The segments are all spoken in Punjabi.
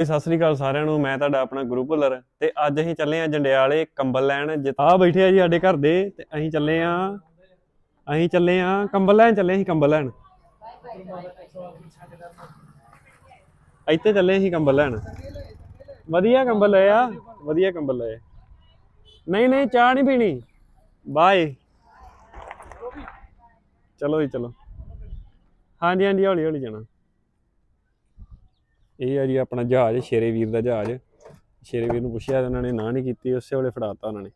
ਸਤਿ ਸ੍ਰੀ ਅਕਾਲ ਸਾਰਿਆਂ ਨੂੰ, ਮੈਂ ਤੁਹਾਡਾ ਆਪਣਾ ਗੁਰੂ ਭੁੱਲਰ ਤੇ ਅੱਜ ਅਸੀਂ ਚੱਲੇ ਆ ਜੰਡਿਆਲੇ ਕੰਬਲ ਲੈਣ ਆ ਬੈਠੇ ਆ ਜੀ ਸਾਡੇ ਘਰ ਦੇ, ਤੇ ਅਸੀਂ ਚੱਲੇ ਆ ਅਸੀਂ ਚੱਲੇ ਆ ਕੰਬਲ ਲੈਣ, ਚੱਲੇ ਅਸੀਂ ਕੰਬਲ ਲੈਣ। ਇੱਥੇ ਚੱਲੇ ਅਸੀਂ ਕੰਬਲ ਲੈਣ। ਵਧੀਆ ਕੰਬਲ ਲਏ ਆ, ਵਧੀਆ ਕੰਬਲ ਲਏ। ਨਹੀਂ ਨਹੀਂ, ਚਾਹ ਨਹੀਂ ਪੀਣੀ। ਬਾਏ। ਚਲੋ ਜੀ, ਚਲੋ। ਹਾਂਜੀ ਹਾਂਜੀ ਹੌਲੀ ਹੌਲੀ ਜਾਣਾ। ਇਹ ਆ ਜੀ ਆਪਣਾ ਜਹਾਜ਼, ਸ਼ੇਰੇ ਵੀਰ ਦਾ ਜਹਾਜ਼। ਸ਼ੇਰੇ ਵੀਰ ਨੂੰ ਪੁੱਛਿਆ ਉਹਨਾਂ ਨੇ ਨਾ ਨਹੀਂ ਕੀਤੀ, ਉਸੇ ਵੇਲੇ ਫੜਾਤਾ ਉਹਨਾਂ ਨੇ।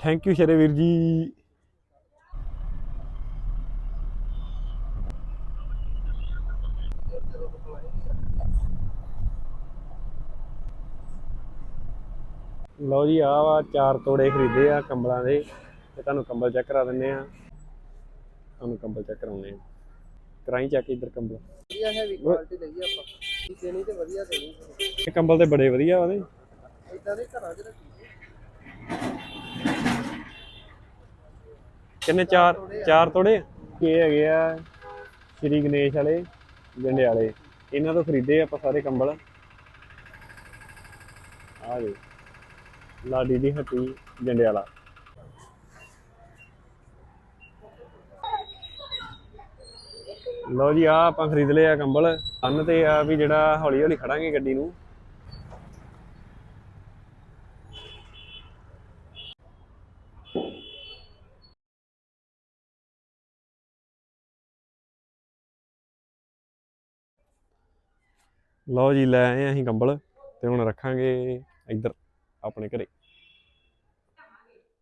ਥੈਂਕ ਯੂ ਸ਼ੇਰੇ ਵੀਰ ਜੀ। ਲਓ ਜੀ ਆ ਵਾ, ਚਾਰ ਤੋੜੇ ਖਰੀਦੇ ਆ ਕੰਬਲਾਂ ਦੇ। ਤੇ ਤੁਹਾਨੂੰ ਕੰਬਲ ਚੈੱਕ ਕਰਾ ਦਿੰਨੇ ਆ। ਤੁਹਾਨੂੰ ਕੰਬਲ ਚੈੱਕ ਕਰਾਉਣੇ ਆ। ਕਰਾਈ ਚੈੱਕ ਇੱਧਰ ਕੰਬਲ। ਵਧੀਆ ਹੈਵੀ ਕੁਆਲਿਟੀ ਲਈ ਆਪਾਂ। ਦੇਣੀ ਤੇ ਵਧੀਆ ਦੇਣੀ ਇਹ ਕੰਬਲ ਤੇ ਬੜੇ ਵਧੀਆ ਉਹਦੇ। ਇਦਾਂ ਦੇ ਘਰਾਂ 'ਚ ਰੱਖੀ ਕਿੰਨੇ? ਚਾਰ ਚਾਰ ਤੋੜੇ ਇਹ ਹੈਗੇ ਆ ਸ਼੍ਰੀ ਗਣੇਸ਼ ਵਾਲੇ ਜੰਡਿਆਲੇ। ਇਹਨਾਂ ਤੋਂ ਖਰੀਦੇ ਆਪਾਂ ਸਾਰੇ ਕੰਬਲ। ਆ ਜੀ ਲਾਡੀ ਦੀ ਹੱਟੀ ਜੰਡਿਆਲਾ। ਲਓ ਜੀ ਆ ਆਪਾਂ ਖਰੀਦ ਲਏ ਆ ਕੰਬਲ। ਅੰਨ ਤੇ ਆ ਵੀ ਜਿਹੜਾ ਹੌਲੀ ਹੌਲੀ ਖੜਾਂਗੇ ਗੱਡੀ ਨੂੰ। ਲਓ ਜੀ, ਲੈ ਆਏ ਅਸੀਂ ਕੰਬਲ ਤੇ ਹੁਣ ਰੱਖਾਂਗੇ ਇੱਧਰ ਆਪਣੇ ਘਰੇ।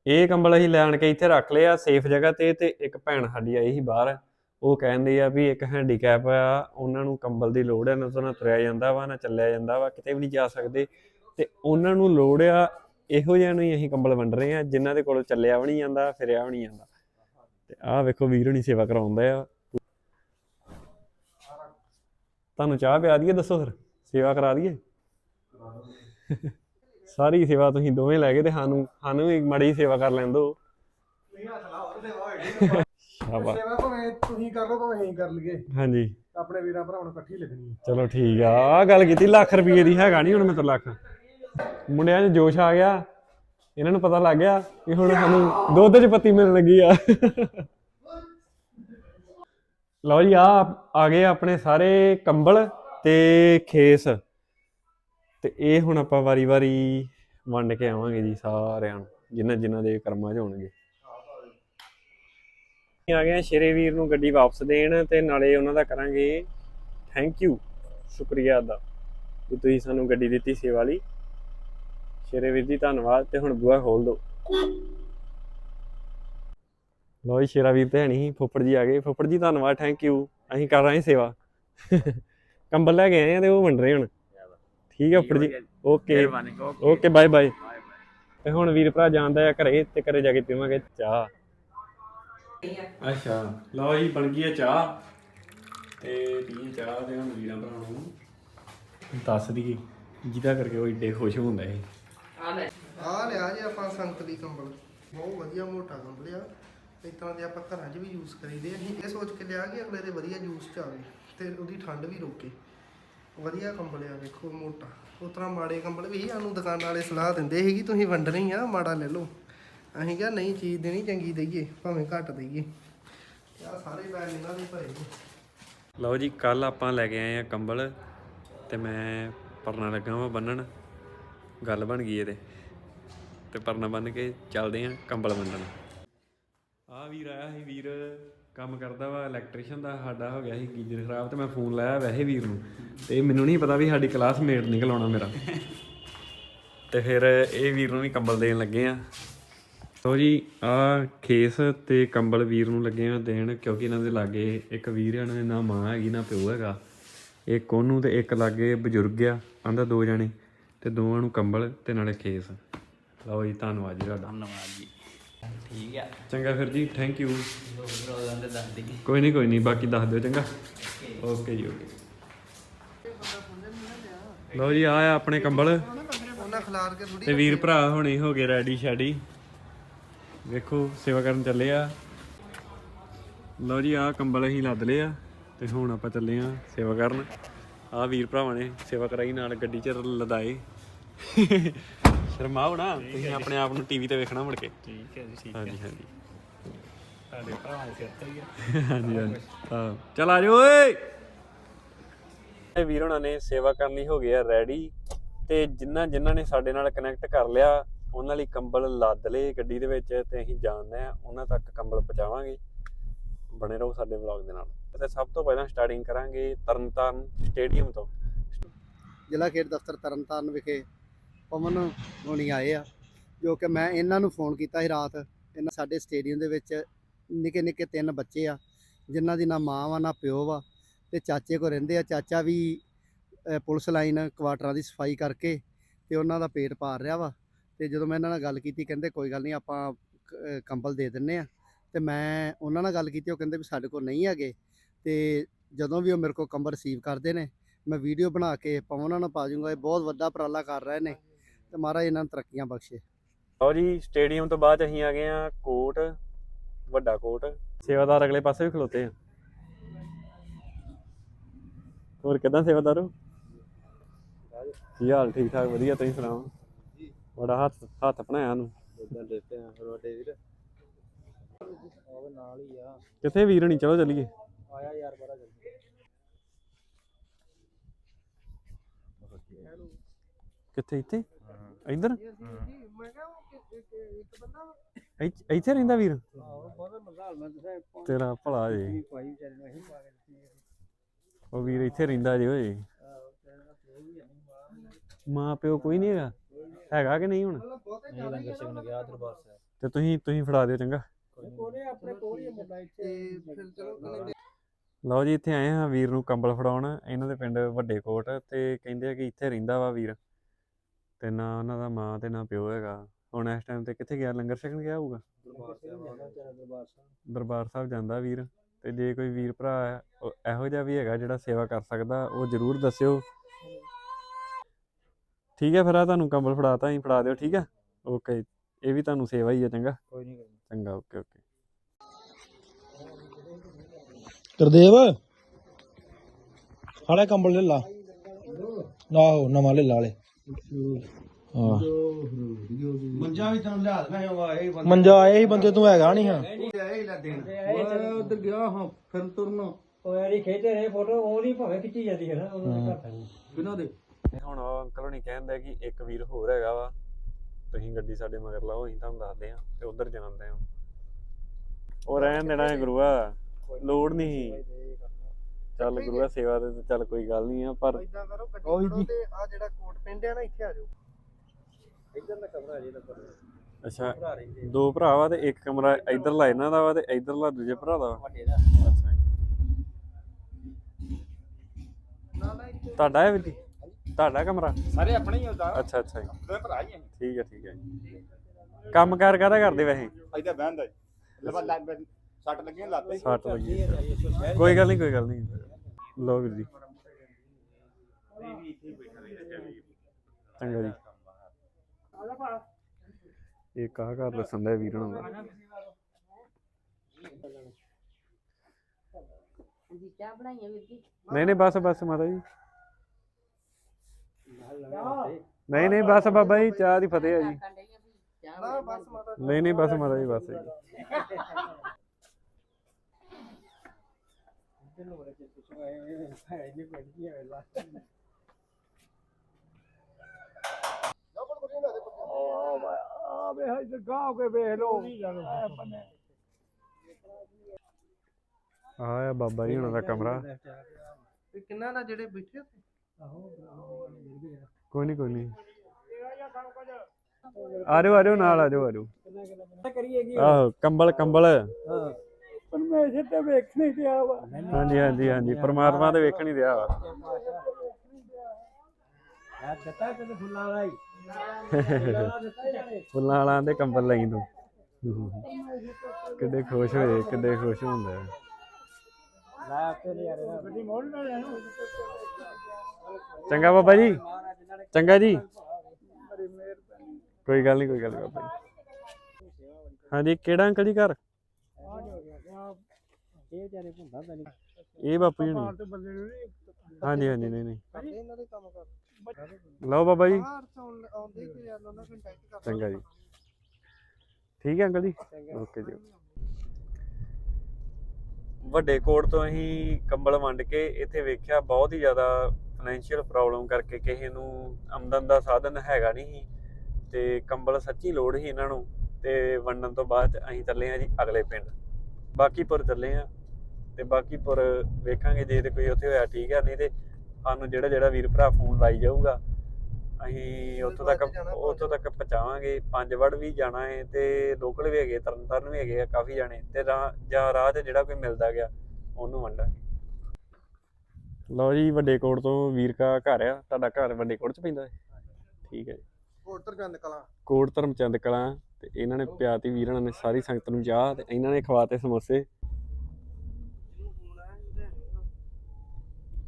ਇਹ ਕੰਬਲ ਅਸੀਂ ਲੈਣ ਕੇ ਇੱਥੇ ਰੱਖ ਲਿਆ ਸੇਫ ਜਗ੍ਹਾ ਤੇ ਤੇ ਇੱਕ ਭੈਣ ਸਾਡੀ ਆਈ ਸੀ ਬਾਹਰ। ਉਹ ਕਹਿੰਦੇ ਆ ਵੀ ਇੱਕ ਹੈਂਡੀਕੈਪ ਆ, ਉਹਨਾਂ ਨੂੰ ਕੰਬਲ ਦੀ ਲੋੜ ਹੈ ਨਾ ਤਾਂ ਤੁਰਿਆ ਜਾਂਦਾ ਵਾ, ਨਾ ਚੱਲਿਆ ਜਾਂਦਾ ਵਾ, ਕਿਤੇ ਵੀ ਨਹੀਂ ਜਾ ਸਕਦੇ। ਤੇ ਉਹਨਾਂ ਨੂੰ ਲੋੜ ਆ, ਇਹੋ ਜਿਹਾ ਨੂੰ ਹੀ ਅਸੀਂ ਕੰਬਲ ਵੰਡ ਰਹੇ ਆ, ਜਿਨ੍ਹਾਂ ਦੇ ਕੋਲ ਚੱਲਿਆ ਵੀ ਨਹੀਂ ਜਾਂਦਾ, ਫਿਰਿਆ ਵੀ ਨਹੀਂ ਜਾਂਦਾ। ਤੇ ਆਹ ਵੇਖੋ ਵੀਰ ਹੁਣੀ ਸੇਵਾ ਕਰਾਉਂਦਾ ਆ। ਤੁਹਾਨੂੰ ਚਾਹ ਪਿਆ ਦਈਏ, ਦੱਸੋ ਫਿਰ, ਸੇਵਾ ਕਰਾ ਦਈਏ? ਸਾਰੀ ਸੇਵਾ ਤੁਸੀਂ ਦੋਵੇਂ ਲੈ ਗਏ ਤੇ ਸਾਨੂੰ ਸਾਨੂੰ ਵੀ ਮੜੀ ਸੇਵਾ ਕਰ ਲੈਣ ਦਿਓ। ਸ਼ਾਬਾਸ਼ ਸੇਵਾ ਭਾਵੇਂ ਤੁਸੀਂ ਕਰ ਲਓ ਭਾਵੇਂ ਅਸੀਂ ਕਰ ਲਈਏ। ਹਾਂਜੀ। ਆਪਣੇ ਵੀਰਾਂ ਭਰਾਵਾਂ ਨੂੰ ਇਕੱਠੀ ਲਿਖਣੀ ਚਲੋ ਠੀਕ ਆ ਆ ਗੱਲ ਕੀਤੀ ਲੱਖ ਰੁਪਏ ਦੀ ਹੈਗਾ ਨਹੀਂ ਹੁਣ ਮੇਰੇ ਤੋਂ ਲੱਖ। ਮੁੰਡਿਆਂ 'ਚ ਜੋਸ਼ ਆ ਗਿਆ ਇਹਨਾਂ ਨੂੰ ਪਤਾ ਲੱਗ ਗਿਆ ਕਿ ਹੁਣ ਸਾਨੂੰ ਦੁੱਧ 'ਚ ਪੱਤੀ ਮਿਲਣ ਲੱਗੀ ਆ। ਲਓ ਜੀ ਆ ਆ ਗਏ ਆਪਣੇ ਸਾਰੇ ਕੰਬਲ ਤੇ ਖੇਸ। ਤੇ ਇਹ ਹੁਣ ਆਪਾਂ ਵਾਰੀ-ਵਾਰੀ ਵੰਡ ਕੇ ਆਵਾਂਗੇ ਜੀ ਸਾਰਿਆਂ ਨੂੰ ਜਿਨ੍ਹਾਂ ਜਿਨ੍ਹਾਂ ਦੇ ਕਰਮਾਂ 'ਚ ਹੋਣਗੇ। ਆ ਗਏ ਸ਼ੇਰੇ ਵੀਰ ਨੂੰ ਗੱਡੀ ਵਾਪਸ ਦੇਣ ਤੇ ਨਾਲੇ ਉਹਨਾਂ ਦਾ ਕਰਾਂਗੇ ਥੈਂਕ ਯੂ ਸ਼ੁਕਰੀਆ ਦਾ ਕਿ ਤੁਸੀਂ ਸਾਨੂੰ ਗੱਡੀ ਦਿੱਤੀ ਸੇਵਾ ਲਈ। ਸ਼ੇਰੇ ਵੀਰ ਜੀ ਧੰਨਵਾਦ ਤੇ ਹੁਣ ਬੂਹਾ ਖੋਲ ਦਿਓ। ਲੋ ਜੀ ਸ਼ੇਰਾ ਵੀਰ ਤੇ ਨਹੀਂ ਫੁੱਫੜ ਜੀ ਆ ਗਏ। ਫੁੱਫੜ ਜੀ ਧੰਨਵਾਦ ਥੈਂਕ ਯੂ ਅਸੀਂ ਕਰ ਰਹੇ ਸੇਵਾ। ਕੰਬਲ ਲੈ ਕੇ ਆਏ ਆ ਤੇ ਉਹ ਵੰਡ ਰਹੇ ਹੁਣ। ਠੀਕ ਹੈ ਫੁੱਫੜ ਜੀ ਓਕੇ ਓਕੇ ਬਾਏ ਬਾਏ ਤੇ ਹੁਣ ਵੀਰ ਭਰਾ ਜਾਂਦਾ ਆ ਘਰੇ ਤੇ ਘਰੇ ਜਾ ਕੇ ਪੀਵਾਂਗੇ ਚਾਹ। ਅੱਛਾ ਲਓ ਜੀ ਬਣ ਗਈ ਹੈ ਚਾਹ। ਤੇ ਪੀ ਚਾਹ ਤੇ ਹੁਣ ਵੀਰਾਂ ਭਰਾਵਾਂ ਨੂੰ। ਦੱਸ ਦਈਏ ਜਿਹਦਾ ਕਰਕੇ ਉਹ ਏਡੇ ਖੁਸ਼ ਹੁੰਦਾ ਇਹ ਆ ਲਿਆ ਜੇ ਆਪਾਂ ਸੰਤ ਦੀ ਕੰਬਲ। ਬਹੁਤ ਵਧੀਆ ਮੋਟਾ ਕੰਬਲ ਆ। ਇਸ ਤਰ੍ਹਾਂ ਦੇ ਆਪਾਂ ਘਰਾਂ 'ਚ ਵੀ ਯੂਜ਼ ਕਰੀਦੇ ਆ। ਅਸੀਂ ਇਹ ਸੋਚ ਕੇ ਲਿਆ ਕਿ ਅਗਲੇ ਦੇ ਵਧੀਆ ਯੂਜ਼ 'ਚ ਆਵੇ ਤੇ ਉਹਦੀ ਠੰਡ ਵੀ ਰੋਕੇ। ਵਧੀਆ ਕੰਬਲ ਆ ਵੇਖੋ ਮੋਟਾ। ਉਸ ਤਰ੍ਹਾਂ ਮਾੜੇ ਕੰਬਲ ਵੀ ਸਾਨੂੰ ਦੁਕਾਨ ਵਾਲੇ ਸਲਾਹ ਦਿੰਦੇ ਸੀ ਕਿ ਤੁਸੀਂ ਵੰਡਣੀ ਆ ਮਾੜਾ ਲੈ ਲਓ। ਅਸੀਂ ਕਿਹਾ ਨਹੀਂ, ਚੀਜ਼ ਦੇਣੀ ਚੰਗੀ ਦਈਏ, ਭਾਵੇਂ ਘੱਟ ਦਈਏ। ਆ ਸਾਰੇ ਬੈਗ ਇਹਨਾਂ ਦੇ ਭਰੇ ਨੇ। ਲਓ ਜੀ ਕੱਲ ਆਪਾਂ ਲੈ ਕੇ ਆਏ ਆ ਕੰਬਲ ਤੇ ਮੈਂ ਪਰਨਾ ਲੱਗਾ ਵਾਂ ਬੰਨਣ। ਗੱਲ ਬਣ ਗਈ ਇਹਦੇ। ਤੇ ਪਰਨਾ ਬੰਨ ਕੇ ਚੱਲਦੇ ਆ ਕੰਬਲ ਵੰਡਣ ਆ ਵੀਰ ਆਇਆ ਸੀ ਵੀਰ, ਕੰਮ ਕਰਦਾ ਵਾ ਇਲੈਕਟ੍ਰੀਸ਼ੀਅਨ ਦਾ, ਸਾਡਾ ਹੋ ਗਿਆ ਸੀ ਗੀਜ਼ਰ ਖਰਾਬ ਤੇ ਮੈਂ ਫੋਨ ਲਾਇਆ ਵੈਸੇ ਵੀਰ ਨੂੰ। ਤੇ ਮੈਨੂੰ ਨਹੀਂ ਪਤਾ ਵੀ ਸਾਡੀ ਕਲਾਸਮੇਟ ਨਿਕਲ ਆਉਣਾ ਮੇਰਾ। ਤੇ ਫਿਰ ਇਹ ਵੀਰ ਨੂੰ ਵੀ ਕੰਬਲ ਦੇਣ ਲੱਗੇ ਆ। ਲੋ ਜੀ ਆ ਖੇਸ ਤੇ ਕੰਬਲ ਵੀਰ ਨੂੰ ਲੱਗੇ ਆ ਦੇਣ ਕਿਉਂਕਿ ਇਹਨਾਂ ਦੇ ਲਾਗੇ ਇੱਕ ਵੀਰ ਆ, ਇਹਨਾਂ ਦੇ ਨਾ ਮਾਂ ਹੈਗੀ ਨਾ ਪਿਓ ਹੈਗਾ। ਇੱਕ ਉਹਨੂੰ ਤੇ ਇੱਕ ਲਾਗੇ ਬਜ਼ੁਰਗ ਆ ਆਂਦਾ ਦੋ ਜਣੇ ਤੇ ਦੋਵਾਂ ਨੂੰ ਕੰਬਲ ਤੇ ਨਾਲੇ ਖੇਸ। ਲਓ ਜੀ ਧੰਨਵਾਦ ਜੀ ਤੁਹਾਡਾ। ਧੰਨਵਾਦ ਜੀ। ਠੀਕ ਆ। ਚੰਗਾ ਫਿਰ ਜੀ ਥੈਂਕ ਯੂ ਕੋਈ ਨਹੀਂ ਕੋਈ ਨਹੀਂ ਬਾਕੀ ਦੱਸ ਦਿਓ ਚੰਗਾ? ਓਕੇ ਜੀ। ਓਕੇ ਲਓ ਜੀ ਆ ਆ ਆਪਣੇ ਕੰਬਲ। ਉਹਨਾਂ ਖਿਲਾਰ ਕੇ ਥੋੜੀ ਤੇ ਵੀਰ ਭਰਾ ਹੁਣੇ ਹੋ ਗਏ ਰੈਡੀ ਸ਼ੈਡੀ ਵੇਖੋ ਸੇਵਾ ਕਰਨ ਚੱਲੇ ਆ। ਲਓ ਜੀ ਆਹ ਕੰਬਲ ਅਸੀਂ ਲੱਦ ਲਏ ਆ ਤੇ ਹੁਣ ਆਪਾਂ ਚੱਲੇ ਆ ਸੇਵਾ ਕਰਨ। ਆ ਵੀਰ ਭਰਾਵਾਂ ਨੇ ਸੇਵਾ ਕਰਾਈ ਨਾਲ ਗੱਡੀ 'ਚ ਲਦਾਏ। ਸ਼ਰਮਾਓ ਨਾ ਤੁਸੀਂ ਆਪਣੇ ਆਪ ਨੂੰ ਟੀਵੀ ਤੇ ਵੇਖਣਾ ਮੁੜ ਕੇ। ਠੀਕ ਹੈ ਜੀ ਠੀਕ ਹਾਂਜੀ ਹਾਂਜੀ। ਤੁਹਾਡੇ ਭਰਾ ਦੇ ਸਿਰ ਤੇ ਹੀ ਆ। ਹਾਂਜੀ ਹਾਂਜੀ। ਹਾਂ। ਚਲ ਆ ਜਾਓ ਓਏ! ਇਹ ਵੀਰ ਹੋਣਾ ਨੇ ਸੇਵਾ ਕਰਨ ਲਈ ਹੋ ਗਏ ਆ ਰੈਡੀ ਤੇ ਜਿਨ੍ਹਾਂ ਜਿਨ੍ਹਾਂ ਨੇ ਸਾਡੇ ਨਾਲ ਕਨੈਕਟ ਕਰ ਲਿਆ ਉਹਨਾਂ ਲਈ ਕੰਬਲ ਲੱਦ ਲਏ ਗੱਡੀ ਦੇ ਵਿੱਚ ਤੇ ਅਸੀਂ ਜਾਣਦੇ ਆ ਉਹਨਾਂ ਤੱਕ ਕੰਬਲ ਪਹੁੰਚਾਵਾਂਗੇ। ਬਣੇ ਰਹੋ ਸਾਡੇ ਵਲੌਗ ਦੇ ਨਾਲ। ਤੇ ਸਭ ਤੋਂ ਪਹਿਲਾਂ ਸਟਾਰਟਿੰਗ ਕਰਾਂਗੇ ਤਰਨਤਾਰਨ ਸਟੇਡੀਅਮ ਤੋਂ। ਜ਼ਿਲ੍ਹਾ ਖੇਡ ਦਫ਼ਤਰ ਤਰਨਤਾਰਨ ਵਿਖੇ ਪਵਨ ਹੋਣੀ ਆਏ ਆ, ਜੋ ਕਿ ਮੈਂ ਇਹਨਾਂ ਨੂੰ ਫੋਨ ਕੀਤਾ ਸੀ ਰਾਤ। ਇਹਨਾਂ ਸਾਡੇ ਸਟੇਡੀਅਮ ਦੇ ਵਿੱਚ ਨਿੱਕੇ ਨਿੱਕੇ ਤਿੰਨ ਬੱਚੇ ਆ, ਜਿਨ੍ਹਾਂ ਦੀ ਨਾ ਮਾਂ ਵਾ, ਨਾ ਪਿਓ ਵਾ, ਤੇ ਚਾਚੇ ਕੋ ਰਹਿੰਦੇ ਆ। ਚਾਚਾ ਵੀ ਪੁਲਿਸ ਲਾਈਨ ਕੁਆਟਰਾਂ ਦੀ ਸਫ਼ਾਈ ਕਰਕੇ ਤੇ ਉਹਨਾਂ ਦਾ ਪੇਟ ਪਾਰ ਰਿਹਾ ਵਾ। ਤੇ ਜਦੋਂ ਮੈਂ ਇਹਨਾਂ ਨਾਲ ਗੱਲ ਕੀਤੀ, ਕਹਿੰਦੇ ਕੋਈ ਗੱਲ ਨਹੀਂ ਆਪਾਂ ਕੰਬਲ ਦੇ ਦਿੰਨੇ ਆ। ਤੇ ਮੈਂ ਉਹਨਾਂ ਨਾਲ ਗੱਲ ਕੀਤੀ, ਉਹ ਕਹਿੰਦੇ ਵੀ ਸਾਡੇ ਕੋਲ ਨਹੀਂ ਹੈਗੇ। ਤੇ ਜਦੋਂ ਵੀ ਉਹ ਮੇਰੇ ਕੋਲ ਕੰਬਲ ਰਿਸੀਵ ਕਰਦੇ ਨੇ, ਮੈਂ ਵੀਡੀਓ ਬਣਾ ਕੇ ਪਵਨਾਂ ਨੂੰ ਪਾ ਜੂੰਗਾ ਇਹ ਬਹੁਤ ਵੱਡਾ ਉਪਰਾਲਾ ਕਰ ਰਹੇ ਨੇ। ਤੇ ਮਹਾਰਾਜ ਇਹਨਾਂ ਨੂੰ ਤਰੱਕੀਆਂ ਬਖਸ਼ੇ। ਲਓ ਜੀ, ਸਟੇਡੀਅਮ ਤੋਂ ਬਾਅਦ ਅਸੀਂ ਆ ਗਏ ਆ ਕੋਟ, ਵੱਡਾ ਕੋਟ। ਸੇਵਾਦਾਰ ਅਗਲੇ ਪਾਸੇ ਵੀ ਖਲੋਤੇ ਆ। ਹੋਰ ਕਿਦਾਂ ਸੇਵਾਦਾਰੋ ਕੀ ਹਾਲ ਠੀਕ ਠਾਕ ਵਧੀਆ, ਤੁਸੀਂ ਸੁਣਾਓ? ਬੜਾ ਹੱਥ ਹੱਥ ਬਣਾਇਆ ਨੂੰ ਇਦਾਂ ਦਿੱਤੇ ਆ ਰੋਡੇ ਵੀਰ। ਉਹ ਨਾਲ ਹੀ ਆ। ਕਿੱਥੇ ਵੀਰ ਨਹੀਂ ਚਲੋ ਚੱਲੀਏ। ਆਇਆ ਯਾਰ ਬੜਾ ਜਲਦੀ। ਕਿੱਥੇ ਇੱਥੇ? ਇੱਧਰ? ਇੱਥੇ ਰਹਿੰਦਾ ਵੀਰ? ਤੇਰਾ ਭਲਾ ਜੀ ਉਹ ਵੀਰ ਇੱਥੇ ਰਹਿੰਦਾ ਜੇ ਓਏ। ਮਾਂ। ਪਿਓ ਕੋਈ ਨਹੀਂ ਹੈਗਾ? ਹੈਗਾ ਕਿ ਨਹੀਂ ਹੁਣ? ਬਹੁਤੇ ਇਹ ਲੰਗਰ ਛਕਣ ਗਿਆ ਦਰਬਾਰ ਸਾਹਿਬ। ਤੇ ਤੁਸੀਂ ਤੁਸੀਂ ਫੜਾ ਦਿਓ ਚੰਗਾ। ਕੋਨੇ ਆਪਣੇ ਕੋਲ ਹੀ ਮੁੰਡਾ ਇੱਥੇ। ਫਿਰ ਚਲੋ ਕਹਿੰਦੇ ਲਓ ਜੀ ਇੱਥੇ ਆਏ ਹਾਂ ਵੀਰ ਨੂੰ ਕੰਬਲ ਫੜਾਉਣ। ਇਹਨਾਂ ਦੇ ਪਿੰਡ ਵੱਡੇ ਕੋਟ ਤੇ ਕਹਿੰਦੇ ਆ ਕਿ ਇੱਥੇ ਰਹਿੰਦਾ ਵਾ ਵੀਰ। ਤੇ ਨਾ ਉਹਨਾਂ ਦਾ ਮਾਂ ਤੇ ਨਾ ਪਿਓ ਹੈਗਾ। ਹੁਣ ਇਸ ਟਾਈਮ ਤੇ ਕਿੱਥੇ ਗਿਆ? ਲੰਗਰ ਛਕਣ ਗਿਆ ਹੋਊਗਾ? ਦਰਬਾਰ ਸਾਹਿਬ ਦਰਬਾਰ ਸਾਹਿਬ। ਦਰਬਾਰ ਸਾਹਿਬ ਜਾਂਦਾ ਵੀਰ। ਤੇ ਜੇ ਕੋਈ ਵੀਰ ਭਰਾ ਹੈ, ਉਹ ਇਹੋ ਜਿਹਾ ਵੀ ਹੈਗਾ ਜਿਹੜਾ ਸੇਵਾ ਕਰ ਸਕਦਾ ਉਹ ਜਰੂਰ ਦੱਸਿਓ। ਠੀਕ ਹੈ ਫਿਰ ਆ ਤੁਹਾਨੂੰ ਕੰਬਲ ਫੜਾਤਾ ਅਸੀਂ ਫੜਾ ਦਿਓ ਠੀਕ ਹੈ? ਓਕੇ ਇਹ ਵੀ ਤੁਹਾਨੂੰ ਸੇਵਾ ਹੀ ਹੈ ਚੰਗਾ? ਕੋਈ ਨਹੀਂ ਚੰਗਾ ਓਕੇ ਓਕੇ ਗੁਰਦੇਵ ਹਾਲੇ ਕੰਬਲ ਲੈ ਲਾ। ਆਹੋ ਨਵਾਂ ਲੈ ਲਾ ਲੈ ਹਾਂ। ਮੰਜਾ ਵੀ ਤਾਂ ਲਿਆ ਮੈਂ ਹੋਗਾ ਇਹ ਬੰਦਾ। ਮੰਜਾ ਆਏ ਹੀ ਬੰਦੇ ਤੂੰ ਹੈਗਾ ਨਹੀਂ ਹਾਂ। ਹੀ ਉਹ ਉਧਰ ਗਿਆ ਹਾਂ ਫਿਰ ਤੁਰਨਾ। ਉਹ ਯਾਰੀ ਖੇਤੇ ਰਹੇ ਫੋਟੋ ਉਹਦੀ ਭਾਵੇਂ ਖਿੱਚੀ ਜਾਂਦੀ ਹੈ ਨਾ ਉਹਨਾਂ ਦੇ ਘਰ ਥਾਣੀ ਬਿਨਾਂ ਦੇ। ਤੇ ਹੁਣ ਉਹ ਅੰਕਲ ਹੁਣੀ ਕਹਿੰਦਾ ਕਿ ਇੱਕ ਵੀਰ ਹੋਰ ਹੈਗਾ ਵਾ ਤੁਸੀਂ ਗੱਡੀ ਸਾਡੇ ਮਗਰ ਲਾਓ ਅਸੀਂ ਤੁਹਾਨੂੰ ਦੱਸਦੇ ਆ ਤੇ ਉਧਰ ਜਾਂਦੇ ਆ ਉਹ ਰਹਿਣ ਦੇਣਾ ਹੈ ਗੁਰੂਆ ਲੋੜ ਨਹੀਂ ਚੱਲ ਗੁਰੂਆ ਸੇਵਾ ਦੇ ਤੇ ਚੱਲ ਕੋਈ ਗੱਲ ਨਹੀਂ ਆ ਪਰ ਇਦਾਂ ਕਰੋ ਗੱਡੀ ਤੇ ਆ ਜਿਹੜਾ ਕੋਟ ਪਿੰਡ ਆ ਨਾ ਇੱਥੇ ਆ ਜਾਓ। ਇੱਧਰ ਦਾ ਕਮਰਾ ਜੇ ਨੰਬਰ ਅੱਛਾ ਦੋ ਭਰਾ ਵਾ ਤੇ ਇੱਕ ਕਮਰਾ ਇਧਰਲਾ ਇਹਨਾਂ ਦਾ ਵਾ ਤੇ ਇਧਰਲਾ ਦੂਜੇ ਭਰਾ ਦਾ ਵਾ। ਤੁਹਾਡਾ ਹੈ ਵੀਰ ਜੀ? ਤੁਹਾਡਾ ਕਮਰਾ? ਸਾਰੇ ਆਪਣੇ ਹੀ ਹੁੰਦਾ ਅੱਛਾ ਅੱਛਾ ਜੀ। ਤੇ ਭਰਾ ਹੀ ਠੀਕ ਹੈ ਠੀਕ ਹੈ ਕੰਮ ਕਾਰ ਕਾਹਦਾ ਕਰਦੇ ਵੈਸੇ? ਇਹਦਾ ਬਹਿੰਦਾ। ਲਵਾ ਸੱਟ ਲੱਗੀਆਂ ਲੱਤ ਸੱਟ ਲੱਗੀ। ਕੋਈ ਗੱਲ ਨਹੀਂ ਕੋਈ ਗੱਲ ਨਹੀਂ। ਲੋ ਵੀਰ ਜੀ। ਚੰਗਾ ਜੀ। ਇਹ ਕਾ ਘਰ ਦੱਸਣ ਦਾ ਦਾ ਜੀ ਚਾਹ ਵੀਰ ਜੀ। ਨਹੀਂ ਨਹੀਂ ਬਸ ਬਸ ਮਾਤਾ ਜੀ। ਨਹੀਂ ਨਹੀਂ ਬਸ ਬਾਬਾ ਜੀ ਚਾਹ ਦੀ ਫਤਿਹ ਆ ਜੀ। ਨਾ ਬਸ ਮਾਤਾ ਨਹੀਂ ਨਹੀਂ ਬਸ ਮਾਤਾ ਜੀ ਬਸ ਜੀ। ਆ ਵੇ ਇੱਧਰ ਗਾਹ ਕੇ ਵੇਖ ਲੋ ਆਹ ਆ ਬਾਬਾ ਜੀ ਹੁਣਾਂ ਦਾ ਕਮਰਾ। ਤੇ ਕਿੰਨਾ ਦਾ ਜਿਹੜੇ ਬੈਠੇ ਉੱਥੇ? ਕੋਈ ਨਹੀਂ ਕੋਈ ਨਹੀਂ ਆ ਜਾਓ ਆ ਜਾਓ ਨਾਲ ਆ ਜਾਓ ਆ ਜਾਓ ਆਹੋ, ਕੰਬਲ ਕੰਬਲ। ਪਰਮੇਸ਼ਰ ਤੇ ਵੇਖ ਨਹੀਂ ਪਿਆ ਵਾ ਹਾਂਜੀ ਹਾਂਜੀ ਹਾਂਜੀ। ਪ੍ਰਮਾਤਮਾ ਤੇ ਵੇਖਣ ਹੀ ਰਿਹਾ ਵਾ। ਯਾਰ ਦਿੱਤਾ ਤੇ ਫੁੱਲਾਂ ਵਾਲਾ ਹੀ ਫੁੱਲਾਂ ਵਾਲਾਂ ਦੇ ਕੰਬਲ ਲਈ ਤੂੰ। ਕਿੱਡੇ ਖੁਸ਼ ਹੋਏ, ਕਿੱਡੇ ਖੁਸ਼ ਹੁੰਦੇ ਲੈ ਤੇ ਯਾਰ ਗੱਡੀ ਮੋੜ ਨਾ ਚੰਗਾ ਬਾਬਾ ਜੀ। ਚੰਗਾ ਜੀ। ਕੋਈ ਗੱਲ ਨਹੀਂ ਕੋਈ ਗੱਲ ਨਹੀਂ ਬਾਬਾ ਜੀ। ਹਾਂਜੀ, ਕਿਹੜਾ ਅੰਕਲ ਜੀ ਘਰ? ਇਹ ਵਿਚਾਰੇ ਭੁੰਦਾ ਤਾਂ ਨਹੀਂ ਇਹ ਬਾਪੂ ਜੀ ਨਹੀਂ ਹਾਂਜੀ ਹਾਂਜੀ, ਨਹੀਂ ਨਹੀਂ। ਇਹਨਾਂ ਦੇ ਕੰਮ ਕਰ ਲਓ ਬਾਬਾ ਜੀ। ਚੰਗਾ ਜੀ। ਠੀਕ ਹੈ ਅੰਕਲ ਜੀ? ਓਕੇ ਜੀ। ਵੱਡੇ ਕੋਟ ਤੋਂ ਅਸੀਂ ਕੰਬਲ ਵੰਡ ਕੇ ਇੱਥੇ ਵੇਖਿਆ, ਬਹੁਤ ਹੀ ਜ਼ਿਆਦਾ ਫਾਈਨੈਂਸ਼ੀਅਲ ਪ੍ਰੋਬਲਮ ਕਰਕੇ ਕਿਸੇ ਨੂੰ ਆਮਦਨ ਦਾ ਸਾਧਨ ਹੈਗਾ ਨਹੀਂ ਸੀ ਤੇ ਕੰਬਲ ਸੱਚੀ ਲੋੜ ਸੀ ਇਹਨਾਂ ਨੂੰ ਤੇ ਵੰਡਣ ਤੋਂ ਬਾਅਦ ਅਸੀਂ ਚੱਲੇ ਆ ਜੀ ਅਗਲੇ ਪਿੰਡ। ਬਾਕੀਪੁਰ ਚੱਲੇ ਆ ਤੇ ਬਾਕੀਪੁਰ ਵੇਖਾਂਗੇ ਜੇ ਤੇ ਕੋਈ ਉੱਥੇ ਹੋਇਆ ਠੀਕ ਹੈ ਨਹੀਂ ਤੇ ਸਾਨੂੰ ਜਿਹੜਾ ਜਿਹੜਾ ਵੀਰ ਭਰਾ ਫੋਨ ਲਾਈ ਜਾਊਗਾ ਅਸੀਂ ਉੱਥੋਂ ਤੱਕ ਉੱਥੋਂ ਤੱਕ ਪਹੁੰਚਾਵਾਂਗੇ। ਪੰਜ ਵੜ ਵੀ ਜਾਣਾ ਹੈ ਤੇ ਲੋਕਲ ਵੀ ਹੈਗੇ ਤਰਨਤਾਰਨ ਵੀ ਹੈਗੇ ਆ ਕਾਫੀ ਜਾਣੇ ਤੇ ਜਾਂ ਰਾਹ ਤੇ ਜਿਹੜਾ ਕੋਈ ਮਿਲਦਾ ਗਿਆ ਉਹਨੂੰ ਵੰਡਾਂਗੇ। ਲਓ ਜੀ ਵੱਡੇ ਕੋਟ ਤੋਂ ਵੀਰ ਕਾ ਘਰ ਆ ਤੁਹਾਡਾ ਘਰ ਵੱਡੇ ਕੋਟ ਚ ਪੈਂਦਾ ਹੈ। ਠੀਕ ਹੈ ਜੀ। ਹੋਟਲ ਚੰਦ ਕਲਾ। ਕੋਟ ਧਰਮਚੰਦ ਕਲਾਂ ਤੇ ਇਹਨਾਂ ਨੇ ਪਿਆਤੀ ਵੀਰਾਂ ਨੇ ਸਾਰੀ ਸੰਗਤ ਨੂੰ ਚਾਹ ਤੇ ਇਹਨਾਂ ਨੇ ਖਵਾਤੇ ਸਮੋਸੇ।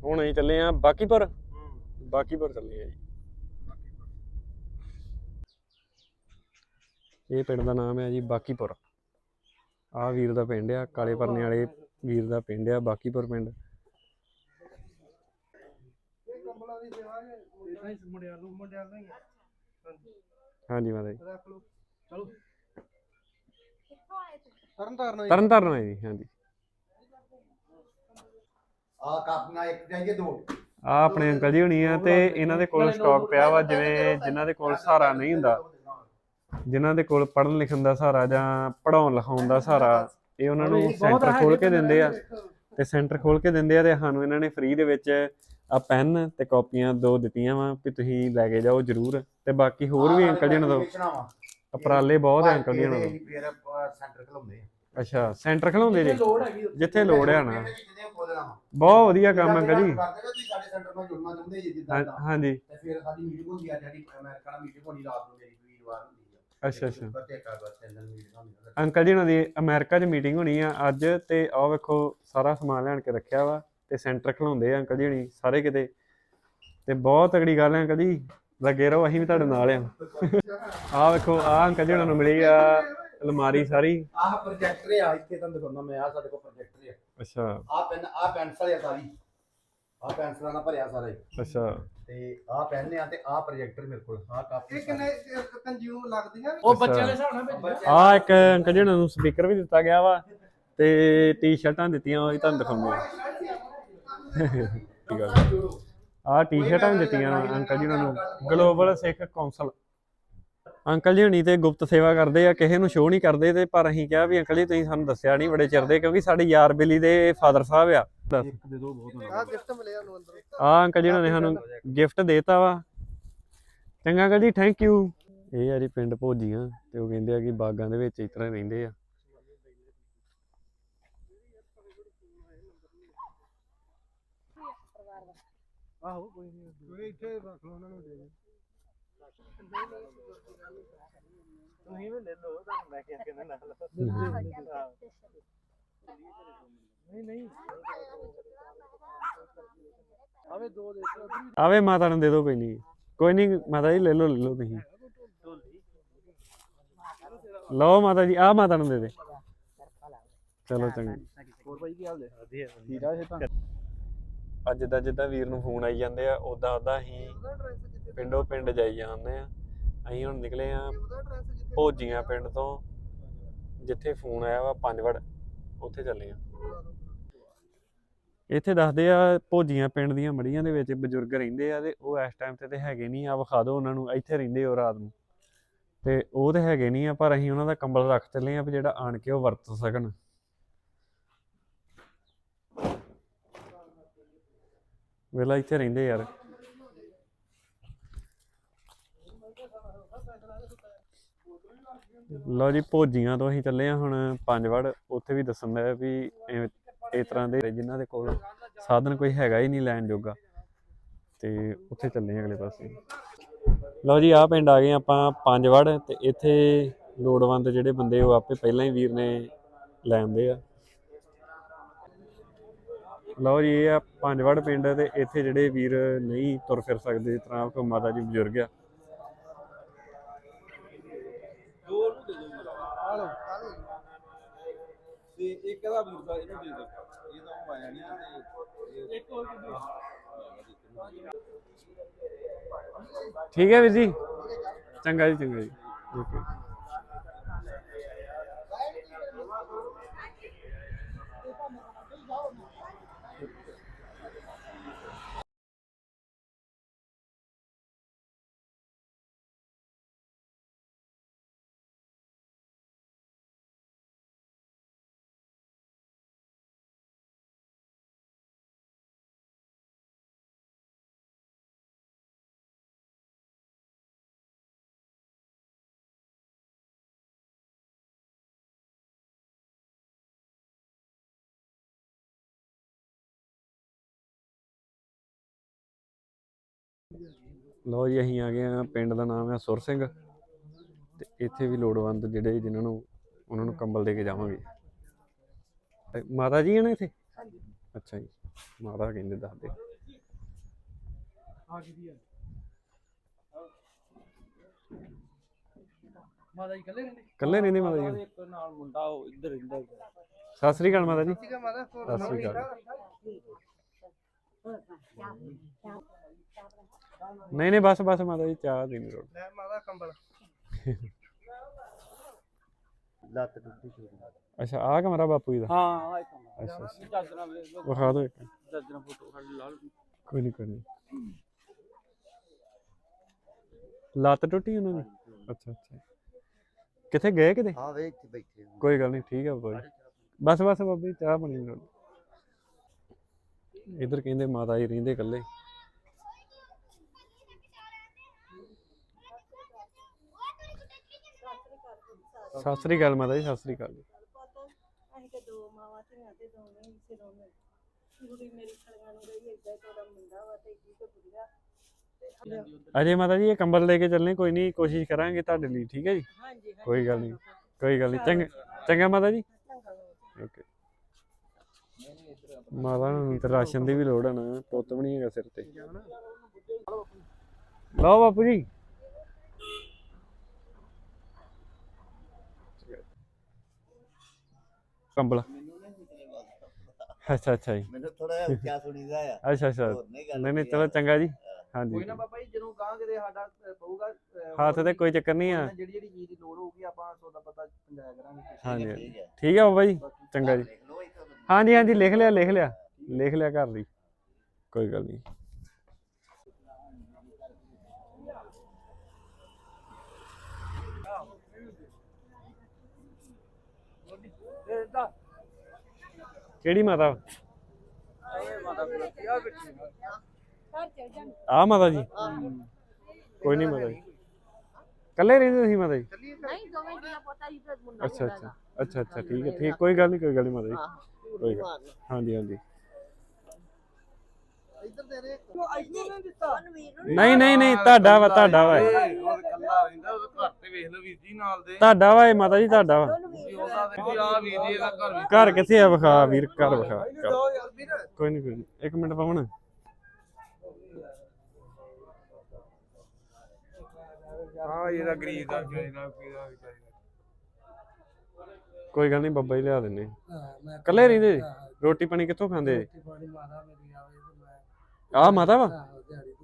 ਹੁਣ ਅਸੀਂ ਚੱਲੇ ਆ ਬਾਕੀਪੁਰ। ਬਾਕੀਪੁਰ ਚੱਲੇ ਆ ਜੀ। ਇਹ ਪਿੰਡ ਦਾ ਨਾਮ ਹੈ ਜੀ ਬਾਕੀਪੁਰ। ਆ ਵੀਰ ਦਾ ਪਿੰਡ ਆ ਕਾਲੇ ਪਰਨੇ ਵਾਲੇ ਵੀਰ ਦਾ ਪਿੰਡ ਆ ਬਾਕੀਪੁਰ ਪਿੰਡ ਇਹ ਕੰਬਲਾਂ ਦੀ ਸੇਵਾ ਹੈ ਮੁੰਡਿਆਂ ਨੂੰ ਮੁੰਡਿਆਂ ਦਾ ਹੀ ਹੈ ਹਾਂਜੀ। ਹਾਂਜੀ ਮਾਤਾ ਜੀ ਰੱਖ ਲਓ। ਚਲੋ। ਤਰਨ ਤਾਰਨ ਤਰਨ ਤਾਰਨ ਹੈ ਜੀ ਹਾਂਜੀ। ਆ ਕਾਪੀਆਂ ਇੱਕ ਚਾਹੀਏ ਦੋ। ਆ ਆਪਣੇ ਅੰਕਲ ਜੀ ਹੋਣੀ ਆ ਤੇ ਇਹਨਾਂ ਦੇ ਕੋਲ ਸਟਾਕ ਪਿਆ ਵਾ ਜਿਵੇਂ ਜਿਨ੍ਹਾਂ ਦੇ ਕੋਲ ਸਹਾਰਾ ਨਹੀਂ ਹੁੰਦਾ। ਜਿਨ੍ਹਾਂ ਦੇ ਕੋਲ ਪੜ੍ਹਨ ਲਿਖਣ ਦਾ ਸਹਾਰਾ ਜਾਂ ਪੜਾਉਣ ਲਿਖਾਉਣ ਦਾ ਸਹਾਰਾ ਇਹ ਉਹਨਾਂ ਨੂੰ ਸੈਂਟਰ ਖੋਲ ਕੇ ਦਿੰਦੇ ਆ। ਤੇ ਸੈਂਟਰ ਖੋਲ ਕੇ ਦਿੰਦੇ ਆ ਤੇ ਸਾਨੂੰ ਇਹਨਾਂ ਨੇ ਫ੍ਰੀ ਦੇ ਵਿੱਚ ਆ ਪੈਨ ਤੇ ਕਾਪੀਆਂ ਦੋ ਦਿੱਤੀਆਂ ਵਾ ਵੀ ਤੁਸੀਂ ਲੈ ਕੇ ਜਾਓ ਜਰੂਰ। ਤੇ ਬਾਕੀ ਹੋਰ ਵੀ ਅੰਕਲ ਜੀ ਉਹਨਾਂ ਤੋਂ? ਉਪਰਾਲੇ ਬਹੁਤ ਆ ਅੰਕਲ ਜੀ ਫਿਰ ਸੈਂਟਰ ਖਲਾਉਂਦੇ ਅੱਛਾ ਸੈਂਟਰ ਖਲਾਉਂਦੇ ਜੀ? ਜਿੱਥੇ ਲੋੜ ਆ ਨਾ। ਬਹੁਤ ਵਧੀਆ ਕੰਮ ਅੰਕਲ ਜੀ। ਤੁਸੀਂ ਸਾਡੇ ਸੈਂਟਰ ਨਾਲ ਜੁੜਨਾ ਚਾਹੁੰਦੇ ਜੀ ਜਿੱਦਾਂ ਹਾਂ- ਦਾ। ਹਾਂਜੀ। ਤੇ ਫਿਰ ਸਾਡੀ ਮੀਟਿੰਗ ਹੁੰਦੀ ਆ ਜਿਹੜੀ ਅਮਰੀਕਾ ਨਾਲ ਮੀਟਿੰਗ ਹੋਣੀ ਰਾਤ ਨੂੰ ਮੇਰੀ ਵੀਰਵਾਰ ਹੁੰਦੀ ਆ। ਅੱਛਾ ਅੱਛਾ। ਆ। ਅੰਕਲ ਜੀ ਉਹਨਾਂ ਦੀ ਅਮਰੀਕਾ 'ਚ ਮੀਟਿੰਗ ਹੋਣੀ ਆ ਅੱਜ ਤੇ ਆਹ ਵੇਖੋ ਸਾਰਾ ਸਮਾਨ ਲਿਆਣ ਕੇ ਰੱਖਿਆ ਵਾ। ਤੇ ਸੈਂਟਰ ਖਲਾਉਂਦੇ ਆ ਅੰਕਲ ਜੀ ਹੁਣੀ ਸਾਰੇ ਕਿਤੇ। ਤੇ ਬਹੁਤ ਤਗੜੀ ਗੱਲ ਹੈ ਅੰਕਲ ਜੀ ਲੱਗੇ ਰਹੋ ਅਸੀਂ ਵੀ ਤੁਹਾਡੇ ਨਾਲ ਆ। ਆਹ ਵੇਖੋ ਆਹ ਅੰਕਲ ਜੀ ਉਹਨਾਂ ਨੂੰ ਮਿਲੀ ਆ ਅਲਮਾਰੀ ਸਾਰੀ। ਆਹ ਪ੍ਰੋਜੈਕਟਰ ਆ ਇੱਥੇ ਤੁਹਾਨੂੰ ਦਿਖਾਉਂਦਾ ਮੈਂ ਆ ਸਾਡੇ ਕੋਲ ਪ੍ਰੋਜੈਕਟਰ ਆ। ਅੱਛਾ। ਆ ਪੈਨ ਆ ਪੈਨਸਲ ਆ ਸਾਰੀ। ਆ ਪੈਨਸਲਾਂ ਨਾਲ ਭਰਿਆ ਸਾਰਾ ਹੀ। ਅੱਛਾ। ਤੇ ਆ ਪੈਨ ਆ ਤੇ ਆ ਪ੍ਰੋਜੈਕਟਰ ਮੇਰੇ ਕੋਲ ਆ ਕਾਪੀ ਇਹ ਕਿੰਨੇ ਕੰਜ਼ਿਊਮ ਲੱਗਦੀਆਂ ਉਹ ਬੱਚਿਆਂ ਦੇ ਹਿਸਾਬ ਨਾਲ ਭੇਜਣਾ ਆਹ ਇੱਕ ਅੰਕਲ ਜੀ ਉਹਨਾਂ ਨੂੰ ਸਪੀਕਰ ਵੀ ਦਿੱਤਾ ਗਿਆ ਵਾ ਤੇ ਟੀ-ਸ਼ਰਟਾਂ ਦਿੱਤੀਆਂ ਉਹ ਵੀ ਤੁਹਾਨੂੰ ਦਿਖਾਉਂਦੇ ਆ। ਠੀਕ ਆ। ਟੀ-ਸ਼ਰਟਾਂ ਵੀ ਦਿੱਤੀਆਂ ਅੰਕਲ ਜੀ ਉਹਨਾਂ ਨੂੰ। ਗਲੋਬਲ ਸਿੱਖ ਕੌਂਸਲ ਅੰਕਲ ਜੀ ਹੁਣੀ ਤੇ ਗੁਪਤ ਸੇਵਾ ਕਰਦੇ ਆ ਕਿਸੇ ਨੂੰ ਸ਼ੋਅ ਨਹੀਂ ਕਰਦੇ ਤੇ ਪਰ ਅਸੀਂ ਕਿਹਾ ਵੀ ਅੰਕਲ ਜੀ ਤੁਸੀਂ ਸਾਨੂੰ ਦੱਸਿਆ ਨਹੀਂ ਬੜੇ ਚਿਰ ਦੇ ਕਿਉਂਕਿ ਸਾਡੇ ਯਾਰ ਬੇਲੀ ਦੇ ਫਾਦਰ ਸਾਹਿਬ ਆ। ਦੱਸ। ਆਹ ਗਿਫਟ ਮਿਲਿਆ ਨੂੰ ਅੰਦਰ। ਆ ਅੰਕਲ ਜੀ ਉਹਨਾਂ ਨੇ ਸਾਨੂੰ ਗਿਫਟ ਦੇਤਾ ਵਾ। ਚੰਗਾ ਅੰਕਲ ਜੀ ਥੈਂਕ ਯੂ ਇਹ ਆ ਜੀ ਪਿੰਡ ਭੋਜੀਆਂ ਤੇ ਉਹ ਕਹਿੰਦੇ ਆ ਕਿ ਬਾਗਾਂ ਦੇ ਵਿੱਚ ਇਸ ਤਰ੍ਹਾਂ ਰਹਿੰਦੇ ਆ। ਆਹੋ ਕੋਈ ਨਹੀਂ ਕੋਈ ਇੱਥੇ ਰੱਖ ਲਓ ਉਹਨਾਂ ਨੂੰ ਦੇ ਦੇ ਤੁਸੀਂ ਵੀ ਲੈ ਲਓ ਤੁਹਾਨੂੰ ਮੈਂ ਕਿਹਾ ਕਿੰਨਾ ਨਾਲ ਨਹੀਂ ਨਹੀਂ। ਆਵੇ ਦੋ ਦੇ ਦਿਓ। ਆਵੇ ਮਾਤਾ ਨੂੰ ਦੇ ਦਿਓ ਕੋਈ ਨਹੀਂ ਕੋਈ ਨਹੀਂ ਮਾਤਾ ਜੀ ਲੈ ਲਓ ਲੈ ਲਓ ਤੁਸੀਂ। ਲਓ ਮਾਤਾ ਜੀ ਆ ਮਾਤਾ ਨੂੰ ਦੇ ਦੇ। ਚਲੋ ਚੰਗਾ। ਹੋਰ ਭਾਈ ਕੀ ਹਾਲ ਹੈ ਵਧੀਆ ਠੀਕ ਆ ਤਾਂ। ਅੱਜ ਜਿੱਦਾਂ ਜਿੱਦਾਂ ਵੀਰ ਨੂੰ ਫੋਨ ਆਈ ਜਾਂਦੇ ਆ ਉਦਾਂ ਉਦਾਂ ਅਸੀਂ ਪਿੰਡੋਂ ਪਿੰਡ ਜਾਈ ਜਾਂਦੇ ਆ। ਅਸੀਂ ਹੁਣ ਨਿਕਲੇ ਆ ਭੋਜੀਆਂ ਪਿੰਡ ਤੋਂ, ਜਿੱਥੇ ਫੋਨ ਆਇਆ ਵਾ ਪੰਜਵੜ, ਉੱਥੇ ਚੱਲੇ ਆ। ਇੱਥੇ ਦੱਸਦੇ ਆ ਭੋਜੀਆਂ ਪਿੰਡ ਦੀਆਂ ਮੜੀਆਂ ਦੇ ਵਿੱਚ ਬਜ਼ੁਰਗ ਰਹਿੰਦੇ ਆ ਤੇ ਉਹ ਇਸ ਟਾਈਮ ਤੇ ਤੇ ਹੈਗੇ ਨਹੀਂ ਆ, ਵਿਖਾ ਦਿਓ ਉਹਨਾਂ ਨੂੰ, ਇੱਥੇ ਰਹਿੰਦੇ ਹੋ ਰਾਤ ਨੂੰ। ਤੇ ਉਹ ਤੇ ਹੈਗੇ ਨਹੀਂ ਆ, ਪਰ ਅਸੀਂ ਉਹਨਾਂ ਦਾ ਕੰਬਲ ਰੱਖ ਚੱਲੇ ਆ ਵੀ ਜਿਹੜਾ ਆਣ ਕੇ ਉਹ ਵਰਤ ਸਕਣ। ਵੇਲਾ ਇੱਥੇ ਰਹਿੰਦੇ ਯਾਰ। ਲਓ ਜੀ, ਭੋਜੀਆਂ ਤੋਂ ਅਸੀਂ ਚੱਲੇ ਆ ਹੁਣ ਪੰਜਵੜ। ਉੱਥੇ ਵੀ ਦੱਸਣ ਦਾ ਵੀ ਇਵੇਂ- ਇਸ ਤਰ੍ਹਾਂ ਦੇ ਜਿਨ੍ਹਾਂ ਦੇ ਕੋਲ ਸਾਧਨ ਕੋਈ ਹੈਗਾ ਹੀ ਨਹੀਂ ਲੈਣ ਜੋਗਾ। ਤੇ ਉੱਥੇ ਚੱਲੇ ਆ ਅਗਲੇ ਪਾਸੇ। ਲਓ ਜੀ, ਆਹ ਪਿੰਡ ਆ ਗਏ ਆਪਾਂ ਪੰਜਵੜ ਤੇ ਇੱਥੇ ਲੋੜਵੰਦ ਜਿਹੜੇ ਬੰਦੇ ਉਹ ਆਪੇ ਪਹਿਲਾਂ ਹੀ ਵੀਰ ਨੇ ਲੈ ਆਉਂਦੇ ਆ। ਲਓ ਜੀ ਇਹ ਆ ਪੰਜਵੜ ਪਿੰਡ ਤੇ ਇੱਥੇ ਜਿਹੜੇ ਵੀਰ ਨਹੀਂ ਤੁਰ ਫਿਰ ਸਕਦੇ ਇਸ ਤਰ੍ਹਾਂ ਕੋਈ ਮਾਤਾ ਜੀ ਬਜ਼ੁਰਗ ਆ। ਤੇ ਇੱਕ ਇਹਦਾ ਬਜ਼ੁਰਗਾ ਇਹਨੂੰ ਦੇ ਦੇ ਇਹ ਤਾਂ ਉਹ ਆਇਆ ਨਹੀਂ ਤੇ ਇੱਕ ਹੋਰ ਠੀਕ ਹੈ ਵੀਰ ਜੀ? ਚੰਗਾ ਜੀ ਚੰਗਾ ਜੀ। ਓਕੇ। ਲਓ ਜੀ ਅਸੀਂ ਆ ਗਏ ਆ ਪਿੰਡ ਦਾ ਨਾਮ ਹੈ ਸੁਰ ਸਿੰਘ। ਤੇ ਇੱਥੇ ਵੀ ਲੋੜਵੰਦ ਜਿਹੜੇ ਜਿਨ੍ਹਾਂ ਨੂੰ ਉਹਨਾਂ ਨੂੰ ਕੰਬਲ ਦੇ ਕੇ ਜਾਵਾਂਗੇ। ਤੇ ਮਾਤਾ ਜੀ ਨੇ ਇੱਥੇ? ਅੱਛਾ ਜੀ ਮਾਤਾ ਕਹਿੰਦੇ ਦੱਸਦੇ ਮਾਤਾ ਜੀ ਕੱਲੇ ਰਹਿੰਦੇ? ਇਕੱਲੇ ਰਹਿੰਦੇ ਮਾਤਾ ਜੀ? ਇੱਕ ਨਾਲ ਮੁੰਡਾ ਉਹ ਇੱਧਰ ਰਹਿੰਦਾ ਸਤਿ ਸ੍ਰੀ ਅਕਾਲ ਮਾਤਾ ਜੀ। ਠੀਕ ਹੈ ਮਾਤਾ ਸਤਿ ਸ੍ਰੀ ਅਕਾਲ। ਨਹੀਂ ਨਹੀਂ ਬਸ ਬਸ ਮਾਤਾ ਜੀ ਚਾਹ ਦੀ ਲੋੜ। ਲੈ ਮਾਤਾ ਕੰਬਲ। ਲੱਤ ਟੁੱਟੀ ਸੀ ਅੱਛਾ ਆਹ ਕਮਰਾ ਬਾਪੂ ਜੀ ਦਾ? ਹਾਂ ਆ ਇੱਕ ਅੱਛਾ ਅੱਛਾ। ਚਾਦਰਾਂ ਵੇਖ ਲਓ। ਵਿਖਾ ਦਿਓ ਇੱਕ। ਚਾਦਰਾਂ ਫੋਟੋ ਖੜ ਲਾ ਲਓ ਕੋਈ ਨਹੀਂ ਕੋਈ ਨਹੀਂ ਲੱਤ ਟੁੱਟੀ ਉਹਨਾਂ ਦੀ? ਅੱਛਾ ਅੱਛਾ। ਕਿੱਥੇ ਗਏ ਕਿਤੇ? ਹਾਂ ਵੇ ਇੱਥੇ ਬੈਠੇ ਹਾਂ। ਕੋਈ ਗੱਲ ਨਹੀਂ ਠੀਕ ਹੈ ਬਾਬਾ ਜੀ। ਬਸ ਬਸ ਬਾਬਾ ਜੀ ਚਾਹ ਬਣੀ ਨਾਲ ਇਧਰ ਕਹਿੰਦੇ ਮਾਤਾ ਜੀ ਰਹਿੰਦੇ ਇਕੱਲੇ। ਸਤਿ ਸ੍ਰੀ ਅਕਾਲ ਮਾਤਾ ਜੀ ਸਤਿ ਸ੍ਰੀ ਅਕਾਲ ਜੀ। ਅਸੀਂ ਤੇ ਦੋ ਮਾਵਾਂ ਧੀਆਂ ਤੇ ਦੋਵੇਂ ਹੀ ਸਿਰੋਂ ਨੇ ਕੁੜੀ ਮੇਰੀ ਖੜੀਆਂ ਨੂੰ ਗਈ ਏਦਾਂ ਤੁਹਾਡਾ ਮੁੰਡਾ ਵਾ ਤੇ ਇੱਡੀ ਤੇ ਬੁੜੀਆ ਅਜੇ ਮਾਤਾ ਜੀ ਇਹ ਕੰਬਲ ਲੈ ਕੇ ਚੱਲਨੇ ਕੋਈ ਨਹੀਂ ਕੋਸ਼ਿਸ਼ ਕਰਾਂਗੇ ਤੁਹਾਡੇ ਲਈ ਠੀਕ ਹੈ ਜੀ? ਹਾਂਜੀ ਕੋਈ ਗੱਲ ਨਹੀਂ ਕੋਈ ਗੱਲ ਨਹੀਂ। ਚੰਗਾ ਚੰਗਾ ਮਾਤਾ ਜੀ। ਓਕੇ। ਮਾਤਾ ਨੂੰ ਤਾਂ ਰਾਸ਼ਨ ਦੀ ਵੀ ਲੋੜ ਹੈ ਨਾ ਪੁੱਤ ਵੀ ਨਹੀਂ ਹੈਗਾ ਸਿਰ ਤੇ। ਲਓ ਬਾਪੂ ਜੀ। ਕੰਬਲ। ਅੱਛਾ ਅੱਛਾ ਜੀ। ਮੈਨੂੰ ਥੋੜਾ ਜਿਹਾ ਉੱਚਾ ਸੁਣੀਦਾ ਆ। ਅੱਛਾ ਅੱਛਾ। ਨਹੀਂ ਨਹੀਂ ਕੋਈ ਚਲੋ ਆ। ਚੰਗਾ ਜੀ। ਕੋਈ ਹਾਂਜੀ। ਨਾ ਬਾਬਾ ਜੀ ਜਦੋਂ ਗਾਂ ਕਿਤੇ ਸਾਡਾ ਪਊਗਾ ਹੱਥ ਤੇ ਕੋਈ ਚੱਕਰ ਨਹੀਂ ਆ। ਜਿਹੜੀ ਜਿਹੜੀ ਚੀਜ਼ ਦੀ ਲੋੜ ਹੋਊਗੀ ਆਪਾਂ ਸੌਦਾ ਪਤਾ ਪੰਜਾਇਆ ਕਰਾਂਗੇ। ਹਾਂਜੀ ਠੀਕ ਹੈ। ਠੀਕ ਹੈ ਬਾਬਾ ਜੀ। ਚੰਗਾ ਜੀ। ਹਾਂਜੀ ਹਾਂਜੀ ਲਿਖ ਲਿਆ ਲਿਖ ਲਿਆ। ਲਿਖ ਲਿਆ ਘਰ ਦੀ। ਕੋਈ ਗੱਲ ਨਹੀਂ। ਕਿਹੜੀ ਮਾਤਾ? ਆ ਮਾਤਾ ਜੀ। ਕੋਈ ਨਹੀਂ ਮਾਤਾ ਜੀ। ਕੱਲੇ ਰਹਿੰਦੇ ਤੁਸੀਂ ਮਾਤਾ ਜੀ? ਨਹੀਂ ਦੋਵੇਂ ਜੀਆਂ ਪੋਤਾ ਜੀ ਤੇ ਮੁੰਡਾ ਅੱਛਾ ਅੱਛਾ। ਅੱਛਾ ਅੱਛਾ, ਠੀਕ ਹੈ, ਠੀਕ। ਕੋਈ ਗੱਲ ਨਹੀਂ, ਕੋਈ ਗੱਲ ਨਹੀਂ ਮਾਤਾ ਜੀ। ਕੋਈ ਗੱਲ ਹਾਂਜੀ ਹਾਂਜੀ। ਇੱਧਰ ਦੇ ਦੇ ਨਹੀਂ ਨਹੀਂ ਨਹੀਂ ਤੁਹਾਡਾ ਵਾ ਤੁਹਾਡਾ ਵਾ। ਇਹ। ਉਹ ਕੱਲਾ ਰਹਿੰਦਾ ਉਹ ਘਰ ਤੇ ਵੇਖ ਲਓ ਵੀਰ ਜੀ ਨਾਲ ਦੇ। ਤੁਹਾਡਾ ਵਾ ਇਹ ਮਾਤਾ ਜੀ ਤੁਹਾਡਾ ਵਾ। ਉਹਦਾ ਤੇ ਆ ਵੀਰ ਜੀ ਦਾ ਘਰ ਵੀ ਘਰ ਕਿੱਥੇ ਆ ਵਿਖਾ ਵੀਰ ਘਰ ਵਿਖਾ। ਘਰ। ਯਾਰ ਵੀਰ। ਕੋਈ ਨਹੀਂ ਕੋਈ ਨਹੀਂ ਇੱਕ ਮਿੰਟ ਪਵਨ ਹਾਂ ਇਹਦਾ ਗਰੀਬ ਦਾ ਜਿਹੜਾ ਕਿਹਦਾ ਕੋਈ ਗੱਲ ਨਹੀਂ ਬੱਬਾ ਹੀ ਲਿਆ ਦਿੰਨੇ। ਇਕੱਲੇ ਰਹਿੰਦੇ? ਜੀ? ਰੋਟੀ ਪਾਣੀ ਕਿੱਥੋਂ ਖਾਂਦੇ? ਜੀ? ਆਹ ਮਾਤਾ ਵਾ?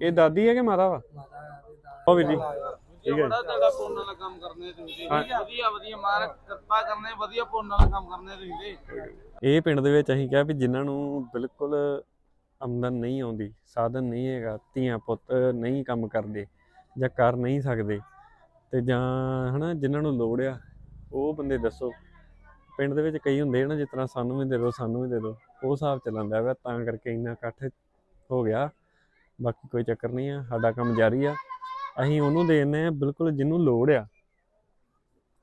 ਇਹ ਦਾਦੀ ਹੈ ਕਿ ਮਾਤਾ ਵਾ? ਉਹ ਵੀਰ ਜੀ। ਠੀਕ ਹੈ। ਬੜਾ ਤੁਹਾਡਾ ਪੁੰਨ ਵਾਲਾ ਕੰਮ ਕਰਨੇ ਤੁਸੀਂ ਹਾਂ। ਵਧੀਆ ਵਧੀਆ ਮਾਰ ਕਿਰਪਾ ਕਰਨੇ ਵਧੀਆ ਪੁੰਨ ਵਾਲਾ ਕੰਮ ਕਰਨੇ ਤੁਸੀਂ ਤੇ। ਇਹ ਪਿੰਡ ਦੇ ਵਿੱਚ ਅਸੀਂ ਕਿਹਾ ਵੀ ਜਿਨ੍ਹਾਂ ਨੂੰ ਬਿਲਕੁਲ ਆਮਦਨ ਨਹੀਂ ਆਉਂਦੀ ਸਾਧਨ ਨਹੀਂ ਹੈਗਾ ਧੀਆਂ ਪੁੱਤ ਨਹੀਂ ਕੰਮ ਕਰਦੇ ਜਾਂ ਕਰ ਨਹੀਂ ਸਕਦੇ ਤੇ ਜਾਂ ਹਨਾ ਜਿਨ੍ਹਾਂ ਨੂੰ ਲੋੜ ਆ ਉਹ ਬੰਦੇ ਦੱਸੋ। ਪਿੰਡ ਦੇ ਵਿੱਚ ਕਈ ਹੁੰਦੇ ਆ ਨਾ ਜਿਸ ਤਰ੍ਹਾਂ ਸਾਨੂੰ ਵੀ ਦੇ ਦਿਓ ਸਾਨੂੰ ਵੀ ਦੇ ਦਿਓ ਉਹ ਹਿਸਾਬ ਚੱਲਦਾ ਵਾ ਤਾਂ ਕਰਕੇ ਇੰਨਾ ਇਕੱਠ ਹੋ ਗਿਆ। ਬਾਕੀ ਕੋਈ ਚੱਕਰ ਨਹੀਂ ਆ, ਸਾਡਾ ਕੰਮ ਜਾਰੀ ਆ। ਅਸੀਂ ਉਹਨੂੰ ਦੇ ਆ ਬਿਲਕੁਲ ਜਿਹਨੂੰ ਲੋੜ ਆ।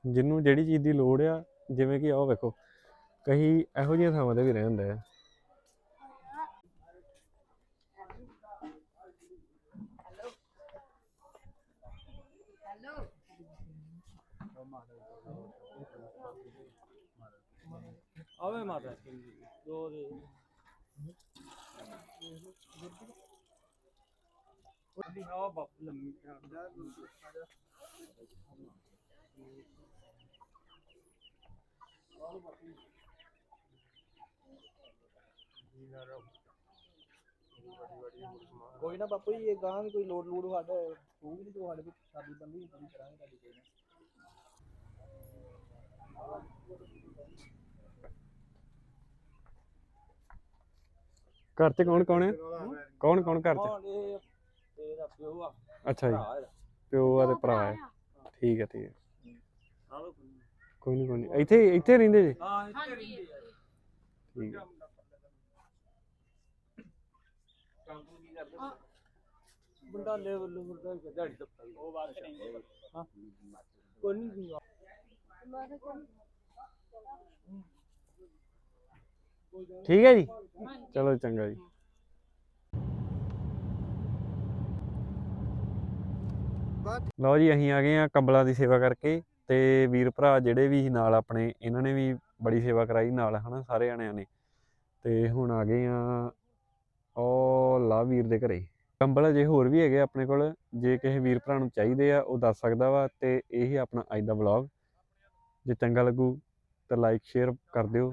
ਜਿਹਨੂੰ ਜਿਹੜੀ ਚੀਜ਼ ਦੀ ਲੋੜ ਆ, ਜਿਵੇਂ ਕਿ ਆਹ ਵੇਖੋ ਕਈ ਇਹੋ ਜਿਹੀਆਂ ਥਾਵਾਂ ਤੇ ਵੀ ਰਹਿ ਆ। ਆਵੇ ਮਾਤਾ ਦੋ ਦੇ। ਉਹਦੀ ਹਵਾ ਬਾਪੂ ਲੰਮੀ ਕੋਈ ਨਾ ਬਾਪੂ ਜੀ ਇਹ ਗਾਂ ਵੀ ਕੋਈ ਲੋਡ ਲੋਡ ਸਾਡੇ ਹੋਊਗੀ ਨਹੀਂ ਤੁਹਾਡੇ ਵਿੱਚ ਸਾਡੀ ਬੰਦੀ ਪੂਰੀ ਕਰਾਂਗੇ ਤੁਹਾਡੀ ਕੋਈ ਨਾ ਘਰ 'ਚ ਕੌਣ ਕੌਣ ਹੈ? ਕੌਣ ਕੌਣ ਘਰ 'ਚ? ਹਾਂ ਇਹ ਤੇਰਾ ਪਿਓ ਆ। ਅੱਛਾ ਜੀ। ਭਰਾ ਇਹਦਾ। ਪਿਓ ਆ ਤੇ ਭਰਾ ਹੈ। ਠੀਕ ਹੈ ਠੀਕ ਹੈ। ਕੋਈ ਨਹੀਂ। ਕੋਈ ਨਹੀਂ ਇੱਥੇ ਇੱਥੇ ਰਹਿੰਦੇ ਜੀ? ਹਾਂ ਇੱਥੇ ਰਹਿੰਦੇ ਆ ਠੀਕ ਹੈ। ਕੰਮ ਕੁਮ ਕੀ ਕਰਦੇ? ਬੰਦਾ ਲੈਵਲ ਲੈਵਲ ਦਾ ਦਿਹਾੜੀ ਦੱਪਾ ਉਹ ਬਾਤ ਨਹੀਂ ਹਾਂ ਕੋਈ ਨਹੀਂ। ਠੀਕ ਹੈ ਜੀ? ਚਲੋ ਚੰਗਾ ਜੀ। ਲਓ ਜੀ, ਅਸੀਂ ਆ ਗਏ ਆ ਕੰਬਲਾਂ ਦੀ ਸੇਵਾ ਕਰਕੇ ਤੇ ਵੀਰ ਭਰਾ ਜਿਹੜੇ ਵੀ ਨਾਲ ਆਪਣੇ, ਇਹਨਾਂ ਨੇ ਵੀ ਬੜੀ ਸੇਵਾ ਕਰਾਈ ਨਾਲ, ਹਨਾ, ਸਾਰੇ ਜਣਿਆਂ ਨੇ। ਤੇ ਹੁਣ ਆ ਗਏ ਆ ਉਹ ਲਾ ਵੀਰ ਦੇ ਘਰੇ। ਕੰਬਲ ਅਜੇ ਹੋਰ ਵੀ ਹੈਗੇ ਆਪਣੇ ਕੋਲ, ਜੇ ਕਿਸੇ ਵੀਰ ਭਰਾ ਨੂੰ ਚਾਹੀਦੇ ਆ, ਉਹ ਦੱਸ ਸਕਦਾ ਵਾ ਤੇ ਇਹੀ ਆਪਣਾ ਅੱਜ ਦਾ ਵਲੌਗ ਜੇ ਚੰਗਾ ਲੱਗੂ ਤਾਂ ਲਾਈਕ ਸ਼ੇਅਰ ਕਰ ਦਿਓ।